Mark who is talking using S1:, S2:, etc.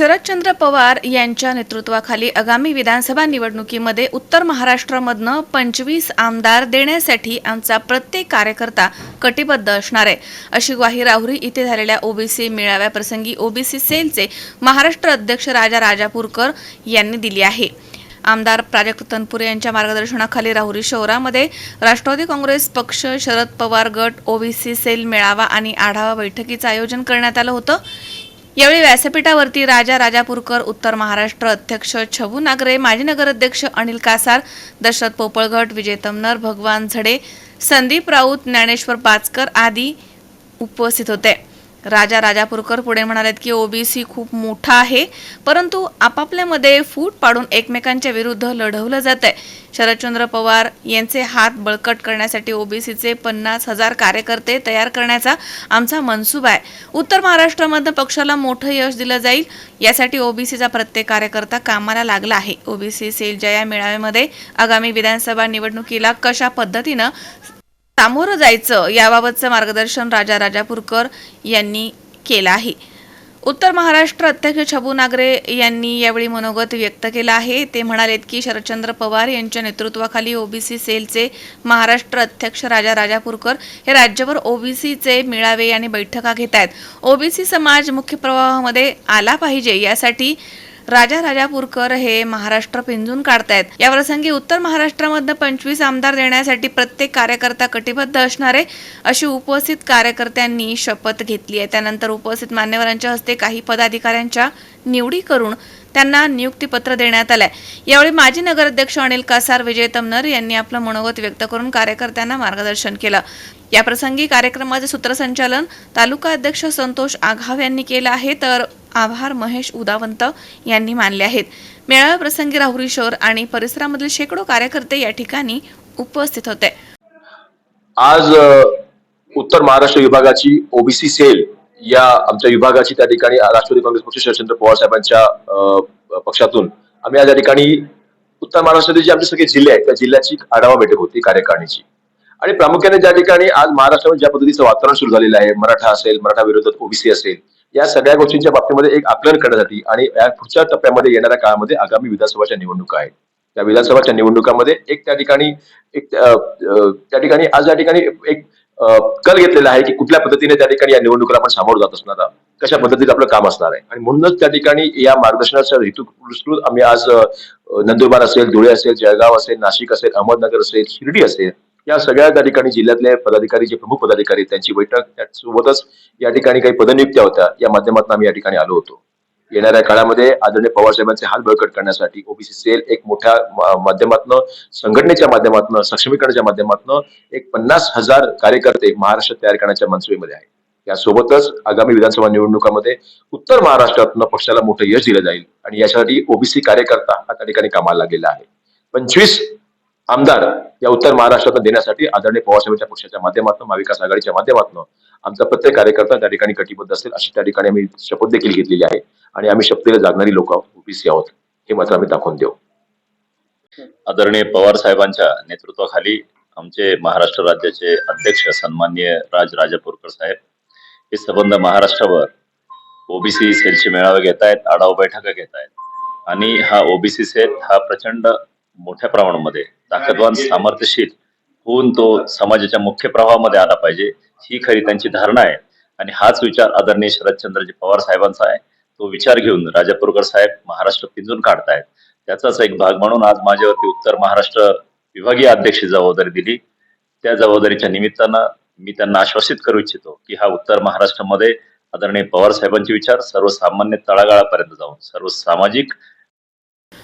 S1: शरदचंद्र पवार यांच्या नेतृत्वाखाली आगामी विधानसभा निवडणुकीमध्ये उत्तर महाराष्ट्रामधनं पंचवीस आमदार देण्यासाठी आमचा प्रत्येक कार्यकर्ता कटिबद्ध असणार आहे. अशी ग्वाही राहुरी इथे झालेल्या ओबीसी मेळाव्याप्रसंगी ओबीसी सेलचे महाराष्ट्र अध्यक्ष राजा राजापूरकर यांनी दिली आहे. आमदार प्राजक्त तनपुरे यांच्या मार्गदर्शनाखाली राहुरी शहरामध्ये राष्ट्रवादी काँग्रेस पक्ष शरद पवार गट ओबीसी सेल मेळावा आणि आढावा बैठकीचं आयोजन करण्यात आलं होतं. यावेळी व्यासपीठावरती राजा राजापूरकर उत्तर महाराष्ट्र अध्यक्ष छबू नागरे माजी नगराध्यक्ष अनिल कासार दशरथ पोपळगट विजय तमनर भगवान झडे संदीप राऊत ज्ञानेश्वर पाचकर आदी उपस्थित होते. राजा राजापूरकर पुढे म्हणालेत की ओबीसी खूप मोठा आहे. परंतु आपापल्यामध्ये फूट पाडून एकमेकांच्या विरुद्ध लढवलं जात आहे शरदचंद्र पवार यांचे हात बळकट करण्यासाठी ओबीसीचे पन्नास हजार कार्यकर्ते तयार करण्याचा आमचा मनसूबा आहे. उत्तर महाराष्ट्रामधनं पक्षाला मोठं यश दिलं जाईल यासाठी ओबीसीचा प्रत्येक कार्यकर्ता कामाला लागला आहे. ओबीसी सेलच्या या मेळाव्यामध्ये आगामी विधानसभा निवडणुकीला कशा पद्धतीनं सामोरं जायचं याबाबतचं मार्गदर्शन राजा राजापूरकर यांनी केलं आहे. उत्तर महाराष्ट्र अध्यक्ष छबू नागरे यांनी यावेळी मनोगत व्यक्त केलं आहे. ते म्हणालेत की शरदचंद्र पवार यांच्या नेतृत्वाखाली ओबीसी सेलचे महाराष्ट्र अध्यक्ष राजा राजापूरकर हे राज्यभर ओबीसीचे मेळावे आणि बैठका घेत आहेत ओबीसी समाज मुख्य प्रवाहामध्ये आला पाहिजे यासाठी राजा राजापूरकर हे महाराष्ट्र पिंजून काढतायत. या प्रसंगी उत्तर महाराष्ट्रामध्ये पंचवीस आमदार देण्यासाठी प्रत्येक कार्यकर्ता कटिबद्ध असणारे अशी उपस्थित कार्यकर्त्यांनी शपथ घेतली आहे. त्यानंतर उपस्थित मान्यवरांच्या हस्ते काही पदाधिकाऱ्यांच्या निवडी करून त्यांना नियुक्तीपत्र देण्यात आलंय. यावेळी माजी नगराध्यक्ष अनिल कासार विजय तमनर यांनी आपलं मनोगत व्यक्त करून कार्यकर्त्यांना मार्गदर्शन केलं. या प्रसंगी कार्यक्रमाचे सूत्रसंचालन तालुका अध्यक्ष संतोष आघाव यांनी केलं आहे. तर आभार महेश उदावंत यांनी मानले आहेत. मेळाव्याप्रसंगी राहुरी शहर आणि परिसरामधील शेकडो कार्यकर्ते या ठिकाणी उपस्थित होते.
S2: आज उत्तर महाराष्ट्र विभागाची ओबीसी सेल या आमच्या विभागाची त्या ठिकाणी राष्ट्रवादी काँग्रेस पक्ष शरदचंद्र पवार साहेबांच्या पक्षातून आम्ही आज या ठिकाणी उत्तर महाराष्ट्रातील जे आमचे सगळे जिल्हे आहेत त्या जिल्ह्याची आढावा बैठक होती कार्यकारिणीची. आणि प्रामुख्याने ज्या ठिकाणी आज महाराष्ट्रामध्ये ज्या पद्धतीचं वातावरण सुरू झालेलं आहे मराठा असेल मराठा विरोधात ओबीसी असेल या सगळ्या गोष्टींच्या बाबतीमध्ये एक आकलन करण्यासाठी आणि या पुढच्या टप्प्यामध्ये येणाऱ्या काळामध्ये आगामी विधानसभाच्या निवडणुका आहेत. त्या विधानसभाच्या निवडणुकामध्ये एक त्या ठिकाणी एक त्या ठिकाणी आज या ठिकाणी एक कल घेतलेला आहे की कुठल्या पद्धतीने त्या ठिकाणी या निवडणुकीला आपण सामोरं जात असणार कशा पद्धतीचं आपलं काम असणार आहे. आणि म्हणूनच त्या ठिकाणी या मार्गदर्शनाच्या हेतू आम्ही आज नंदुरबार असेल धुळे असेल जळगाव असेल नाशिक असेल अहमदनगर असेल शिर्डी असेल या सगळ्या त्या ठिकाणी जिल्ह्यातले पदाधिकारी जे प्रमुख पदाधिकारी त्यांची बैठक त्यासोबतच या ठिकाणी काही पदनियुक्त्या होत्या या माध्यमातून आम्ही या ठिकाणी आलो होतो. येणाऱ्या काळामध्ये आदरणीय पवार साहेबांचे हात बळकट करण्यासाठी ओबीसी सेल एक मोठ्या मा- माध्यमातनं संघटनेच्या माध्यमातून सक्षमीकरणाच्या माध्यमातून एक पन्नास हजार कार्यकर्ते महाराष्ट्रात तयार करण्याच्या मनसुबेमध्ये आहे यासोबतच आगामी विधानसभा निवडणुकामध्ये उत्तर महाराष्ट्रातनं पक्षाला मोठं यश दिलं जाईल आणि यासाठी ओबीसी कार्यकर्ता हा त्या ठिकाणी कामाला लागलेला आहे. पंचवीस आमदार या उत्तर महाराष्ट्रात देण्यासाठी आदरणीय पवारसाहेबांच्या पक्षाच्या माध्यमातून महाविकास आघाडीच्या माध्यमातून आमचा प्रत्येक कार्यकर्ता त्या ठिकाणी कटिबद्ध असेल अशी त्या ठिकाणी आम्ही शपथ देखील घेतलेली आहे आणि आम्ही शपथेला जागणारी लोक ओबीसी आहोत हे मात्र आम्ही दाखवून देऊ.
S3: आदरणीय पवार साहेबांच्या नेतृत्वाखाली आमचे महाराष्ट्र राज्याचे अध्यक्ष सन्मान्य राज राजापूरकर साहेब हे संबंध महाराष्ट्रावर ओबीसी सेलचे मेळावे घेत आहेत आढावा बैठका घेत आहेत आणि हा ओबीसी सेल हा प्रचंड मोठ्या प्रमाणामध्ये ताकदवान सामर्थ्यशील होऊन तो समाजाच्या मुख्य प्रवाहामध्ये आला पाहिजे ही खरी त्यांची धारणा आहे. आणि हाच विचार आदरणीय शरदचंद्रजी पवार साहेबांचा आहे. तो विचार घेऊन राजापूरकर साहेब महाराष्ट्र पिंजून काढतायत. त्याचाच एक भाग म्हणून आज माझ्यावरती उत्तर महाराष्ट्र विभागीय अध्यक्ष जबाबदारी दिली. त्या जबाबदारीच्या निमित्तानं मी त्यांना आश्वासित करू इच्छितो की हा उत्तर महाराष्ट्रामध्ये आदरणीय पवार साहेबांचे विचार सर्वसामान्य तळागाळापर्यंत जाऊन सर्व सामाजिक